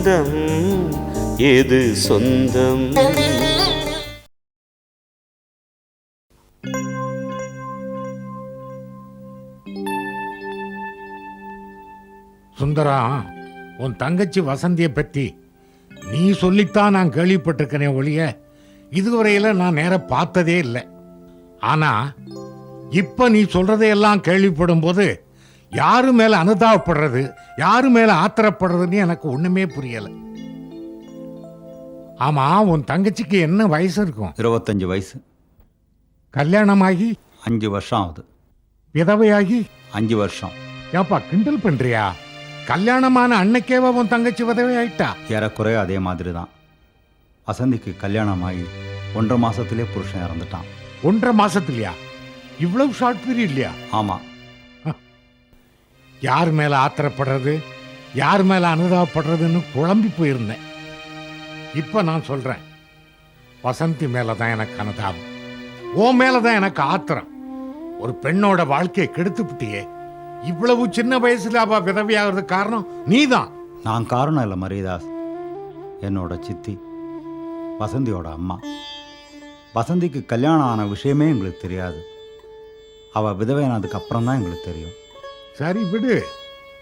சொந்தம் எது சொந்தம்? சுந்தரா உன் தங்கச்சி வசந்தியை பத்தி நீ சொல்லித்தான் நான் கேள்விப்பட்டிருக்கனே ஒழிய இதுவரையில நான் நேர பார்த்ததே இல்லை. ஆனா இப்ப நீ சொல்றதையெல்லாம் கேள்விப்படும் போது யாரு மேல அனுதாபப்படுறது யாரு மேல ஆத்திரப்படுறதுன்னு எனக்கு ஒண்ணுமே புரியல. ஆமா உன் தங்கச்சிக்கு என்ன வயசு இருக்கும்? இருபத்தஞ்சு வயசு. கல்யாணமாகி? அஞ்சு வருஷம் ஆகுது. விதவையாகி? அஞ்சு வருஷம். ஏப்பா கிண்டல் பண்றியா? கல்யாணமான அன்னைக்கேவா உன் தங்கச்சி விதவை ஆயிட்டா? ஏறக்குறைய அதே மாதிரி தான் வசந்திக்கு கல்யாணம் ஆகி ஒன்றரை மாசத்திலே புருஷன் இறந்துட்டான். ஒன்றரை மாசத்துலயா? இவ்வளவு ஷார்ட் பீரியட் இல்லையா? ஆமாம் யார் மேலே ஆத்திரப்படுறது யார் மேலே அனுதாபப்படுறதுன்னு குழம்பி போயிருந்தேன். இப்போ நான் சொல்கிறேன் வசந்தி மேலே தான் எனக்கு அனுதாபம். ஓ மேலே தான் எனக்கு ஆத்திரம். ஒரு பெண்ணோட வாழ்க்கையை கெடுத்துப்பிட்டியே. இவ்வளவு சின்ன வயசுல அவ விதவியாகிறது காரணம் நீதான். நான் காரணம் இல்லை மரியதாஸ். என்னோட சித்தி வசந்தியோட அம்மா. வசந்திக்கு கல்யாணம் ஆன விஷயமே எங்களுக்கு தெரியாது. அவள் விதவையானதுக்கு அப்புறம் தான் எங்களுக்கு தெரியும். சரி விடு.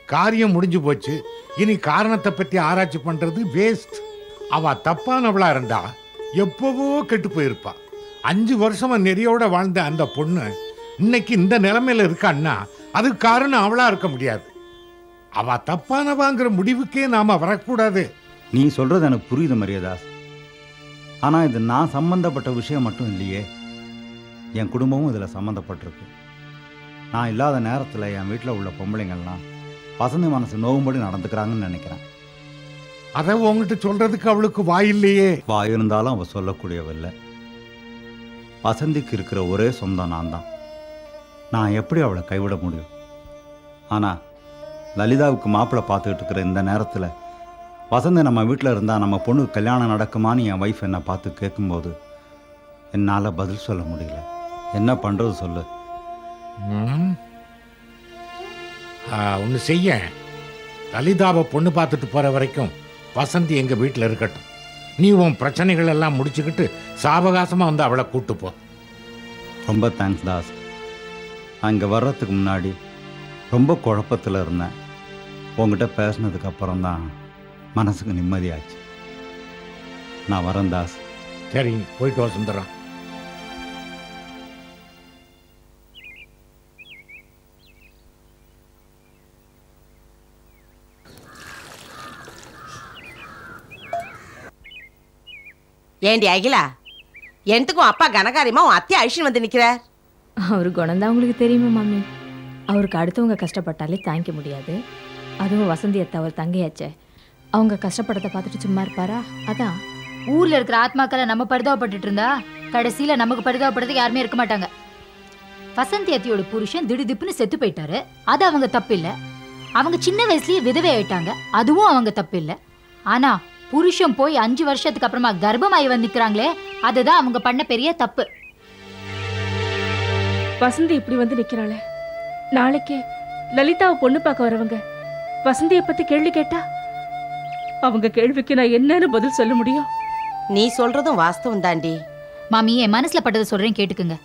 காரியம் முடிஞ்சு போச்சு. இனி காரணத்தை பத்தி ஆராய்ச்சி பண்றது வேஸ்ட் அவ தப்பானவளா இருந்தா எப்பவோ கெட்டு போயிருப்பா. அஞ்சு வருஷமா நெறியோட வாழ்ந்த அந்த பொண்ணு இன்னைக்கு இந்த நிலைமையில இருக்கான்னா அதுக்கு காரணம் அவளா இருக்க முடியாது. அவ தப்பானவாங்கிற முடிவுக்கே நாம வரக்கூடாது. நீ சொல்கிறது எனக்கு புரியுது மரியாதாஸ். ஆனால் இது நான் சம்பந்தப்பட்ட விஷயம் மட்டும் இல்லையே. என் குடும்பமும் இதில் சம்பந்தப்பட்டிருக்கு. நான் இல்லாத நேரத்தில் என் வீட்டில் உள்ள பொம்பளைங்கள்லாம் வசந்தி மனசு நோவும்படி நடந்துக்கிறாங்கன்னு நினைக்கிறேன். அதை உங்ககிட்ட சொல்றதுக்கு அவளுக்கு வாயில்லையே வா இருந்தாலும் அவள் சொல்லக்கூடியவில்லை வசந்திக்கு இருக்கிற ஒரே சொந்தம் நான் தான் நான் எப்படி அவளை கைவிட முடியும்? ஆனால் லலிதாவுக்கு மாப்பிள்ளை பார்த்துக்கிட்டு இருக்கிற இந்த நேரத்தில் வசந்தி நம்ம வீட்டில் இருந்தால் நம்ம பொண்ணுக்கு கல்யாணம் நடக்குமான்னு என் ஒய்ஃப் என்னை பார்த்து கேட்கும்போது என்னால் பதில் சொல்ல முடியல. என்ன பண்ணுறது சொல்லு. ஒண்ணு செய்ய. லலிதாவை பொண்ணு பார்த்துட்டு போற வரைக்கும் வசந்தி எங்க வீட்டில் இருக்கட்டும். நீ உன் பிரச்சனைகள் எல்லாம் முடிச்சுக்கிட்டு சாவகாசமா வந்து அவளை கூட்டு போ. ரொம்ப தேங்க்ஸ் தாஸ். இங்கே வர்றதுக்கு முன்னாடி ரொம்ப குழப்பத்தில் இருந்தேன். உங்ககிட்ட பேசினதுக்கு அப்புறம் தான் மனசுக்கு நிம்மதியாச்சு. நான் வரேன் தாஸ். சரி போயிட்டு வா சுந்தரம். ஏண்டி அகிலா? எனத்துக்கும் அப்பா கனகாரியமா உன் அத்தையை அழிச்சுன்னு வந்து நிக்கிறார்? அவர் குணம்தான் உங்களுக்கு தெரியுமா மாமி? அவருக்கு அடுத்தவங்க கஷ்டப்பட்டாலே தாங்கிக்க முடியாது. அதுவும் வசந்தி அத்தை அவர் தங்கையாச்சே. அவங்க கஷ்டப்படத்தை பார்த்துட்டு சும்மா இருப்பாரா? அதான். ஊர்ல இருக்கிற ஆத்மாக்களை நம்ம பரிதாபப்பட்டுட்டு இருந்தா கடைசியில நமக்கு பரிதாபப்படுறதுக்கு யாருமே இருக்க மாட்டாங்க. வசந்தி அத்தியோட புருஷன் திடுதிப்புன்னு செத்து போயிட்டாரு. அது அவங்க தப்பு இல்ல அவங்க சின்ன வயசுலயே விதவை ஆயிட்டாங்க. அதுவும் அவங்க தப்பு இல்ல ஆனா புருஷன் போய் அஞ்சு வருஷத்துக்கு அப்புறமா கர்ப்பமாயி வந்து நிக்கிறாங்களே அதுதான் அவங்க பண்ண பெரிய தப்பு. வசந்தி இப்படி வந்து நிக்கிறாளே. நாளைக்கு லலிதாவை பொண்ணு பார்க்க வரவங்க வசந்தியை பத்தி கேள்வி கேட்டா? அவங்க கேள்விக்கு நான் என்னன்னு பதில் சொல்ல முடியும்? நீ சொல்றதும் வாஸ்தவம் தாண்டி. மாமி என் மனசுல பட்டதை சொல்றேன் கேட்டுக்குங்க.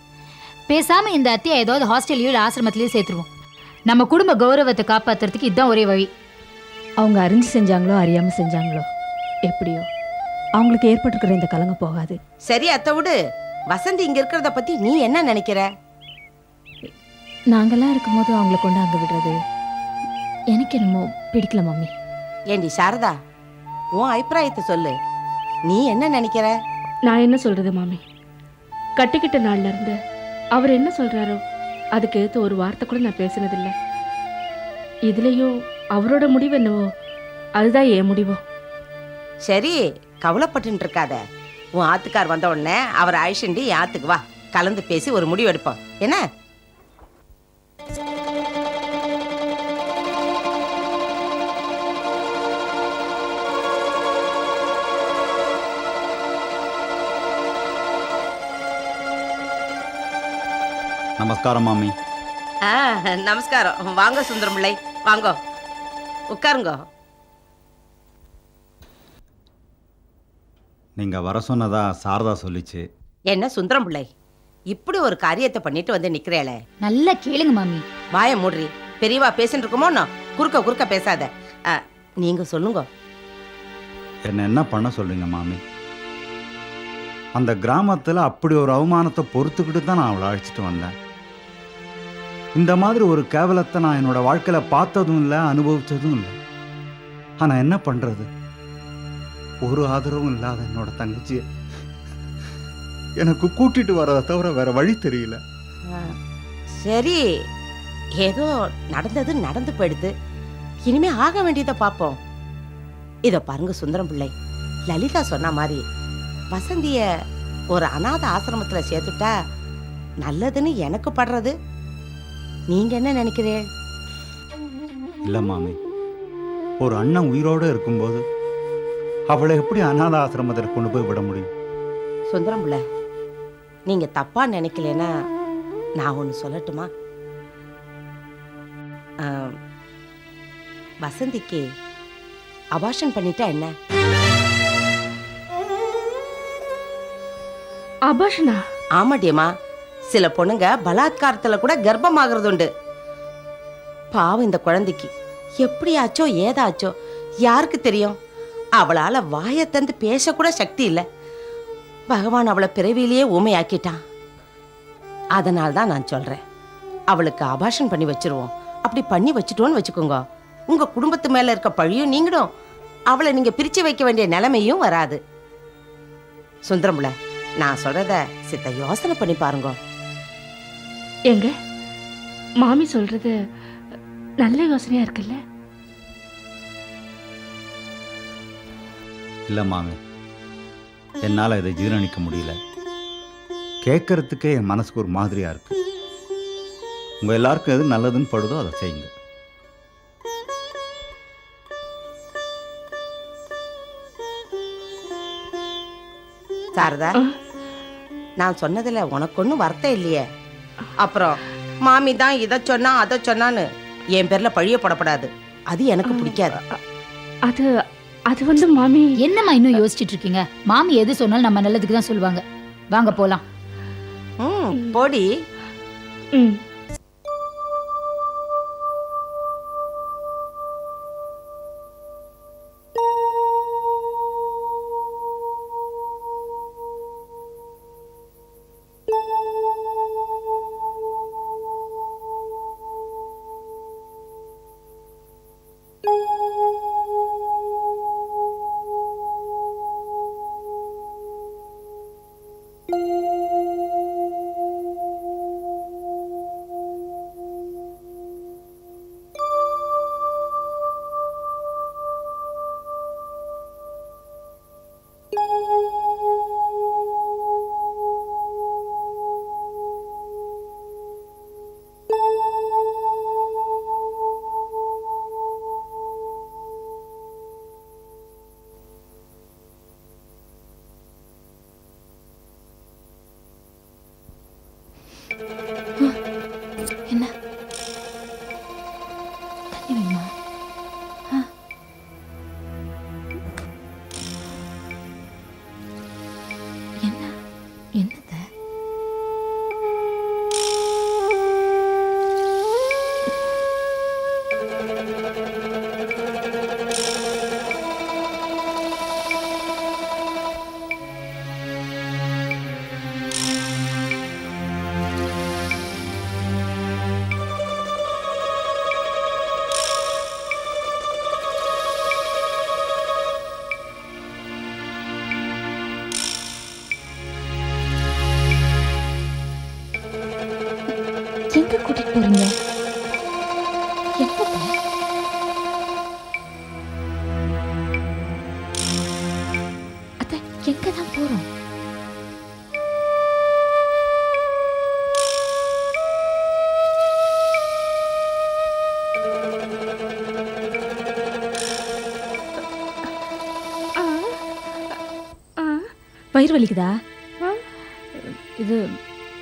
பேசாம இந்த அத்தையை ஏதாவது ஹாஸ்டல்லையோ இல்ல ஆசிரமத்திலயோ சேர்த்துருவோம். நம்ம குடும்ப கௌரவத்தை காப்பாத்துறதுக்கு இதுதான் ஒரே வழி. அவங்க அறிஞ்சு செஞ்சாங்களோ அறியாம செஞ்சாங்களோ? எப்படியோ? அவங்களுக்கு ஏற்பட்டிருக்கிற இந்த கலங்க போகாது. சரி அத்தை விடு. வசந்தி இங்க இருக்கிறத பத்தி நீ என்ன நினைக்கிற? நாங்கெல்லாம் இருக்கும்போது அவங்கள கொண்டு அங்க விடுறது எனக்கு என்னமோ பிடிக்கல மம்மி. ஏண்டி சாரதா உன் அபிப்பிராயத்தை சொல்லு. நீ என்ன நினைக்கிற? நான் என்ன சொல்றது மாமி கட்டிக்கிட்ட நாள்ல இருந்து அவர் என்ன சொல்றாரோ அதுக்கு ஏத்த ஒரு வார்த்தை கூட நான் பேசினதில்லை. இதுலயும் அவரோட முடிவு என்னவோ அதுதான் என் முடிவோ. சரி கவலைப்பட்டு இருக்காத உன் ஆத்துக்கார் வந்த உடனே அவரை அழிச்சுண்டு ஆத்துக்கு வா. கலந்து பேசி ஒரு முடிவு எடுப்போம். என்ன? நமஸ்காரம் மாமி. ஆ நமஸ்காரம். வாங்க சுந்தரம் பிள்ளை வாங்கோ. உட்காருங்க. நீங்கள் வர சொன்னதா சாரதா சொல்லிச்சு. என்ன சுந்தரம் பிள்ளை? இப்படி ஒரு காரியத்தை பண்ணிட்டு வந்து நிக்கிறேளே. நல்லா கேளுங்க மாமி. வாய மூடுறி. பெரியவா பேசிட்டு இருக்குமோ நான் குறுக்க குறுக்க பேசாத. ஆ, நீங்க சொல்லுங்க. என்ன என்ன பண்ண சொல்றீங்க மாமி? அந்த கிராமத்தில் அப்படி ஒரு அவமானத்தை பொறுத்துக்கிட்டு தான் நான் அவளை அழைச்சிட்டு வந்தேன். இந்த மாதிரி ஒரு கேவலத்தை நான் என்னோட வாழ்க்கையில் பார்த்ததும் இல்லை அனுபவிச்சதும் இல்லை. ஆனால் என்ன பண்ணுறது ஒரு ஆதரவும் இல்லாத என்னோட தங்கச்சியை. எனக்கு கூட்டிட்டு வரதை தவிர வேற வழி தெரியல. சரி. ஏதோ நடந்தது நடந்து போயிடுது. இனிமே ஆக வேண்டியதை பார்ப்போம். இத பாருங்க சுந்தரம் பிள்ளை. லலிதா சொன்ன மாதிரி வசந்திய ஒரு அனாத ஆசிரமத்துல சேர்த்துட்டா நல்லதுன்னு எனக்கு படுறது. நீங்க என்ன நினைக்கிறீள் இல்லை மாமி. ஒரு அண்ணன் உயிரோடு இருக்கும்போது அவளை எப்படி அநாத ஆசிரமத்தில் கொண்டு போய் விட முடியும்? சுந்தரம் பிள்ளை நீங்க தப்பா நினைக்கலனா நான் ஒன்று சொல்லட்டுமா? ஆ, வசந்திக்கு அபாஷன் பண்ணிட்டா என்ன? அபாஷனா ஆமாடியம்மா சில பொண்ணுங்க பலாத்காரத்துல கூட கர்ப்பமாகிறது உண்டு. பாவம் இந்த குழந்தைக்கு. எப்படியாச்சோ ஏதாச்சோ யாருக்கு தெரியும்? அவளால் வாயை தந்து பேசக்கூட சக்தி இல்லை. பகவான் அவளை பிறவியிலேயே ஊமையாக்கிட்டான். அதனால தான் நான் சொல்கிறேன் அவளுக்கு அபாஷன் பண்ணி வச்சிருவோம். அப்படி பண்ணி வச்சுட்டோன்னு வச்சுக்கோங்க. உங்கள் குடும்பத்து மேலே இருக்க பழியும் நீங்களும் அவளை நீங்கள் பிரித்து வைக்க வேண்டிய நிலைமையும் வராது. சுந்தரம்ல நான் சொல்கிறத சித்த யோசனை பண்ணி பாருங்க. எங்க? மாமி சொல்கிறது நல்ல யோசனையாக இருக்குல்ல? இல்லை மாமி. என்னால் இதை ஜீரணிக்க முடியல. கேட்கறதுக்கே என் மனசுக்கு ஒரு மாதிரியா இருக்கு. உங்கள் எல்லாருக்கும் எது நல்லதுன்னு படுதோ அதை செய்யுங்க. சாரதா. நான் சொன்னதுல உனக்கு ஒன்றும் வருத்தம் இல்லையே. அப்புறம் மாமி தான் இதை சொன்னா அதை சொன்னான்னு என் பேர்ல பழிய போடப்படாது. அது எனக்கு பிடிக்காது. அது அது வந்து மாமி. என்னம்மா இன்னும் யோசிச்சிட்டு இருக்கீங்க மாமி எது சொன்னாலும் நம்ம நல்லதுக்கு தான் சொல்லுவாங்க. வாங்க போலாம். ம் போடி. ம். எங்க தான் ஆ வயிறு வலிக்குதா. இது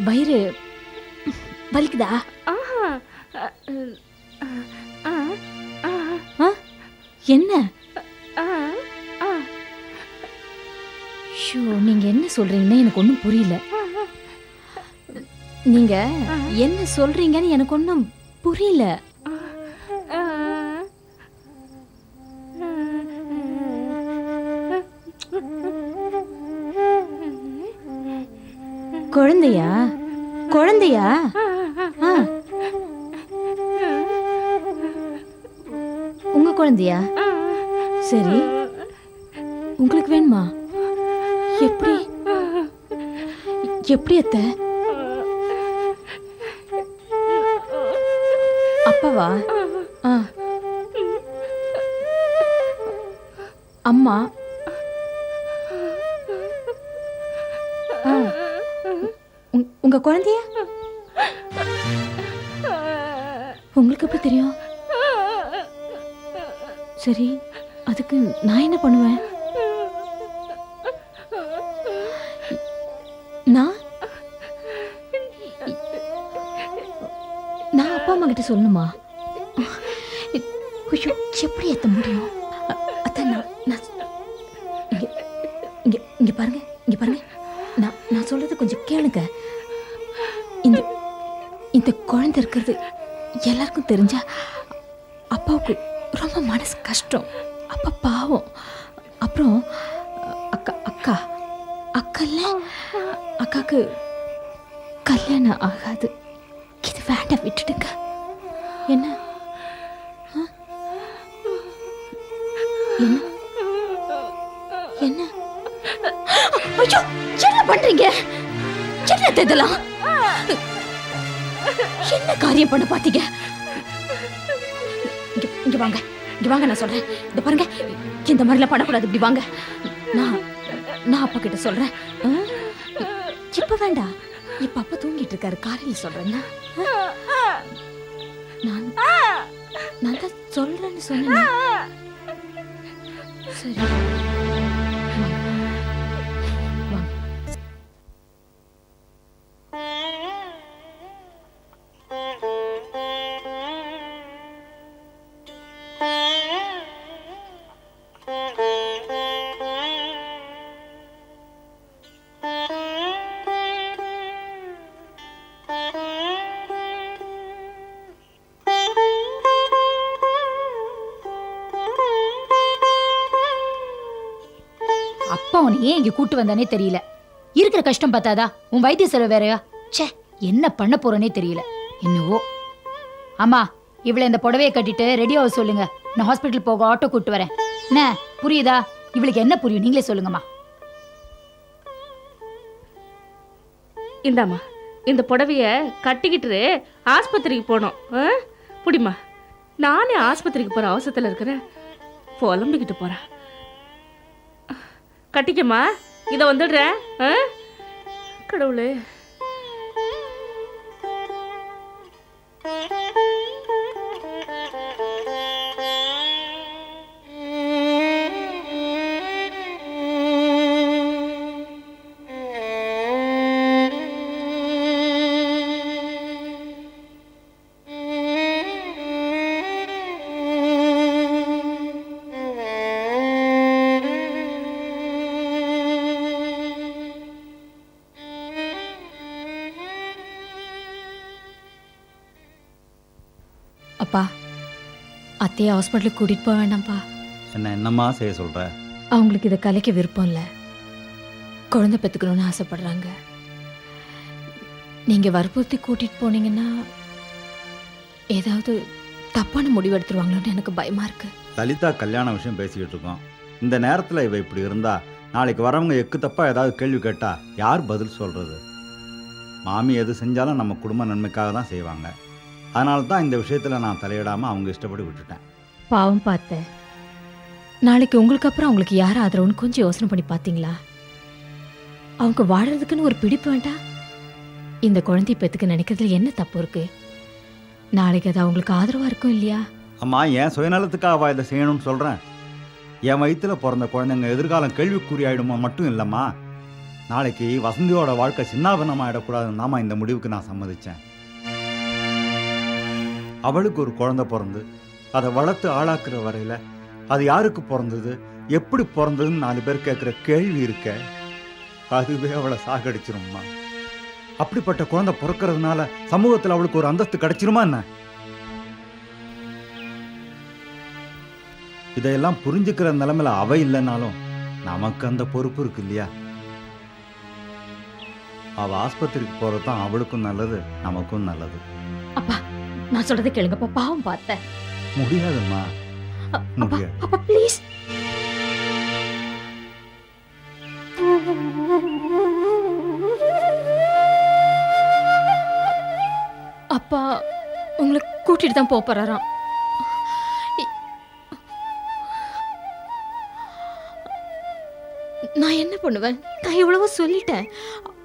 வயிறு வலிக்குதா? சொல்றீங்கன்னு எனக்கு ஒன்றும் புரியல. நீங்க என்ன சொல்றீங்கன்னு எனக்கு ஒன்றும் புரியல. குழந்தையா? குழந்தையா? ஆ. உங்க குழந்தையா? சரி. உங்களுக்கு வேணுமா? எப்படி எப்படி அத்த? அப்பாவா? ஆ. அம்மா. ஆ. உங்- உங்க குழந்தைய? உங்களுக்கு எப்படி தெரியும்? சரி அதுக்கு நான் என்ன பண்ணுவேன்? நான் சொல்லணுமா? ஐயோ எப்படி ஏத்த முடியும்? அத்தை நான் நான் இங்க இங்கே இங்க பாருங்க இங்க பாருங்க. நான் நான் சொல்றது கொஞ்சம் கேளுங்க. இந்த இந்த குழந்தை இருக்கிறது எல்லாருக்கும் தெரிஞ்சா அப்பாவுக்கு ரொம்ப மனசு கஷ்டம். அப்பா பாவம். அப்புறம் அக்கா அக்கா அக்கல்ல அக்காவுக்கு கல்யாணம் ஆகாது. இது வேண்டாம் விட்டுடுங்க. என்ன? என்ன? என்ன? ஐயோ என்ன பண்றீங்க? என்ன இதெல்லாம்? என்ன காரியம் பண்ண பாத்தீங்க? இங்க இங்க வாங்க. இங்க வாங்க நான் சொல்றேன். இந்த பாருங்க இந்த மாதிரிலாம் பண்ணக்கூடாது. இப்படி வாங்க. நான் நான் அப்பா கிட்ட சொல்றேன். ஆ? இப்ப வேண்டாம். இப்ப அப்பா தூங்கிட்டு இருக்காரு. காலையில் சொல்றேன். நான் நான் தான் சொல்றேன்னு சொன்னேன். சரி. அப்பா உன்னை ஏன் இங்க கூட்டு வந்தானே தெரியல. இருக்கிற கஷ்டம் பார்த்தாதா? உன் வைத்திய செலவு வேறயா? ச்சே என்ன பண்ண போறேனே தெரியல. என்னவோ. அம்மா இவளை இந்த புடவையை கட்டிட்டு ரெடி ஆக சொல்லுங்க. நான் ஹாஸ்பிட்டல் போக ஆட்டோ கூட்டு வரேன். என்ன புரியுதா? இவளுக்கு என்ன புரியும்? நீங்களே சொல்லுங்கம்மா. இந்தாம்மா இந்த புடவைய கட்டிக்கிட்டு ஆஸ்பத்திரிக்கு போனோம். புடிமா நானே ஆஸ்பத்திரிக்கு போற அவசரத்துல இருக்கிறேன். புலம்பிக்கிட்டு போறேன் கட்டிக்கம்மா. இதை வந்துடுறேன். ஆ? கடவுளே. அப்பா அத்தையை ஹாஸ்பிட்டலுக்கு கூட்டிட்டு போக வேண்டாம்ப்பா. என்ன என்னம்மா செய்ய சொல்ற? அவங்களுக்கு இதை கலைக்க விருப்பம் இல்லை. குழந்தை பெற்றுக்கணும்னு ஆசைப்படுறாங்க. நீங்க வற்புறுத்தி கூட்டிட்டு போனீங்கன்னா ஏதாவது தப்பான முடிவு எடுத்துருவாங்களோன்னு எனக்கு பயமா இருக்கு. லலிதா கல்யாண விஷயம் பேசிக்கிட்டு இருக்கோம். இந்த நேரத்தில் இவ இப்படி இருந்தா நாளைக்கு வரவங்க எக்கு தப்பா ஏதாவது கேள்வி கேட்டா யார் பதில் சொல்றது? மாமி எது செஞ்சாலும் நம்ம குடும்ப நன்மைக்காக தான் செய்வாங்க. அதனால தான் இந்த விஷயத்தில் நான் தலையிடாமல் அவங்க இஷ்டப்படி விட்டுட்டேன். பாவம் பார்த்தேன் நாளைக்கு உங்களுக்கு அப்புறம் அவங்களுக்கு யார் ஆதரவுன்னு கொஞ்சம் யோசனை பண்ணி பார்த்தீங்களா? அவங்க வாழறதுக்குன்னு ஒரு பிடிப்பு வேண்டாம். இந்த குழந்தை பெத்துக்க நினைக்கிறதுல என்ன தப்பு இருக்கு? நாளைக்கு அது அவங்களுக்கு ஆதரவா இருக்கும் இல்லையா? அம்மா என் சுயநலத்துக்காக இதை செய்யணும்னு சொல்கிறேன் என் வயித்துல பிறந்த குழந்தைங்க எதிர்காலம் கேள்விக்குறி ஆயிடுமா மட்டும் இல்லைம்மா. நாளைக்கு வசந்தியோட வாழ்க்கை சின்னாபின்னமாக ஆயிடக்கூடாதுன்னு தாம்மா இந்த முடிவுக்கு நான் சம்மதிச்சேன். அவளுக்கு ஒரு குழந்தை பிறந்து அதை வளர்த்து ஆளாக்குற வரையில அது யாருக்கு பிறந்தது? எப்படி பிறந்ததுன்னு நாலு பேர் கேட்குற கேள்வி இருக்க. அதுவே அவளை சாகடிச்சிரும்மா. அப்படிப்பட்ட குழந்தை பிறக்கிறதுனால சமூகத்தில் அவளுக்கு ஒரு அந்தஸ்து கிடைச்சிருமா என்ன? இதையெல்லாம் புரிஞ்சுக்கிற நிலைமையில அவ இல்லைனாலும் நமக்கு அந்த பொறுப்பு இருக்கு இல்லையா? அவ ஆஸ்பத்திரிக்கு போறது தான் அவளுக்கும் நல்லது நமக்கும் நல்லது. அப்பா நான் சொல்றதை கேளுங்கப்பா பாவம் பார்த்தேன். முடியாதும்மா. முடியாது. அப்பா ப்ளீஸ் அப்பா உங்களை கூட்டிட்டு தான் போக போறாராம். நான் என்ன பண்ணுவேன்? நான் எவ்வளவோ சொல்லிட்டேன்.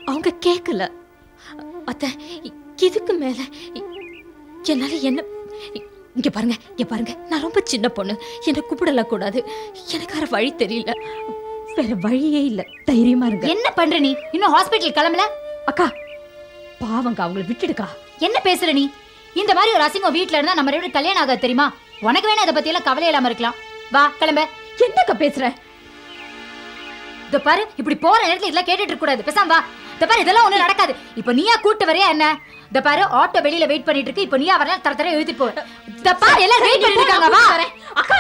அவங்க கேட்கல அத்தை இதுக்கு மேல என்னால என்ன இங்க பாருங்க இங்க பாருங்க. நான் ரொம்ப சின்ன பொண்ணு. என்னை கூப்பிடல கூடாது. எனக்கு வேற வழி தெரியல. வேற வழியே இல்ல. தைரியமா இருங்க. என்ன பண்ற நீ? இன்னும் ஹாஸ்பிட்டல் கிளம்பல? அக்கா பாவங்க அவங்கள விட்டுடுக்கா. என்ன பேசுற நீ? இந்த மாதிரி ஒரு அசிங்கம் வீட்ல இருந்தா நம்ம ரெண்டு கல்யாணம் ஆகாது தெரியுமா? உனக்கு வேணா இதை பத்தி எல்லாம் கவலை இல்லாம இருக்கலாம். வா கிளம்ப. என்னக்கா பேசுற? இந்த பாரு இப்படி போற நேரத்துல இதெல்லாம் கேட்டுட்டு இருக்க கூடாது. பேசாம வா. இந்த பாரு இதெல்லாம் ஒண்ணும் நடக்காது. இப்ப நீயா கூட்டு வரையா என்ன? இந்த பாரு ஆட்டோ வெளியில வெயிட் பண்ணிட்டு இருக்கு. இப்ப நீ அவரெல்லாம் தர தர எழுதிட்டு போ. இந்த பாரு எல்லாம் வெயிட் பண்ணிட்டு இருக்காங்க. வா. அக்கா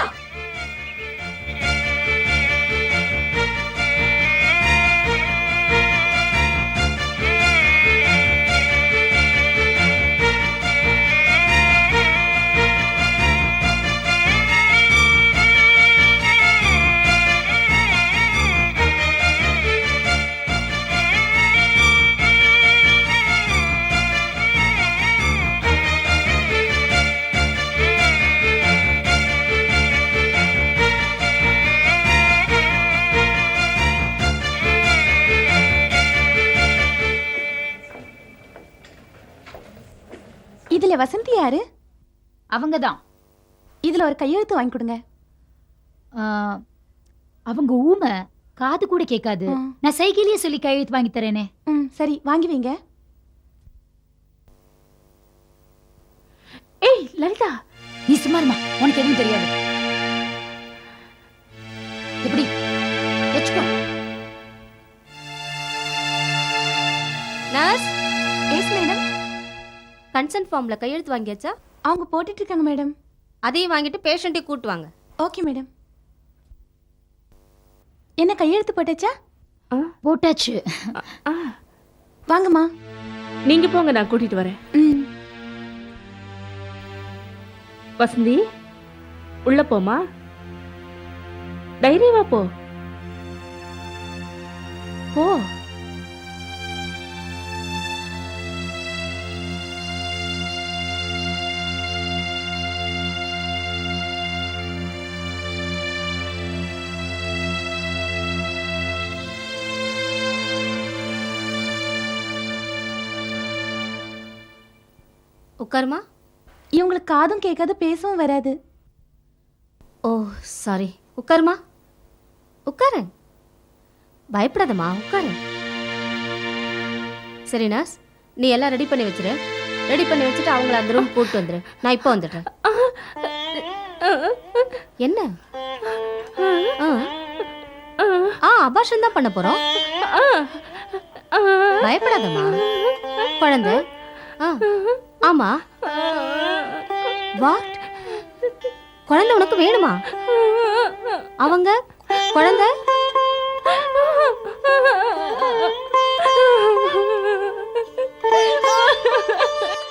யாரு அவங்கதான். இதுல ஒரு கையெழுத்து வாங்கி கொடுங்க. அவங்க ஊமை காது கூட கேட்காது. நான் சைக்கிளையே சொல்லி கையெழுத்து வாங்கி தரேனே. ம் சரி வாங்கி வைங்க. ஏய் லலிதா. நீ சும்மா இருமா. உனக்கு எதுவும் தெரியாது. கன்சென்ட் ஃபார்ம்ல கையெழுத்து வாங்கியாச்சா? அவங்க போட்டுட்டு இருக்காங்க மேடம். அதையும் வாங்கிட்டு பேஷண்ட்டையும் கூட்டு வாங்க. Okay madam. என்ன கையெழுத்து போட்டாச்சா? போட்டாச்சு. ஆ வாங்கம்மா. நீங்க போங்க நான் கூட்டிட்டு வரேன். ம். வசந்தி உள்ள போமா தைரியமா போ. போ. உட்காருமா? இவங்களுக்கு காதும் கேட்காது பேசவும் வராது. ஓ சாரி உட்காருமா? உட்காரு பயப்படாதம்மா உட்காரு. சரி நர்ஸ் நீ எல்லாம் ரெடி பண்ணி வச்சிரு. ரெடி பண்ணி வச்சுட்டு அவங்கள அந்த ரூம் கூட்டு வந்துரு. நான் இப்போ வந்துடுறேன். என்ன? ஆ. ஆ அபாஷன் தான் பண்ண போறோம். பயப்படாதம்மா. குழந்தை. ஆ. ஆமா. வாட் குழந்தை உனக்கு வேணுமா? அவங்க? குழந்தை?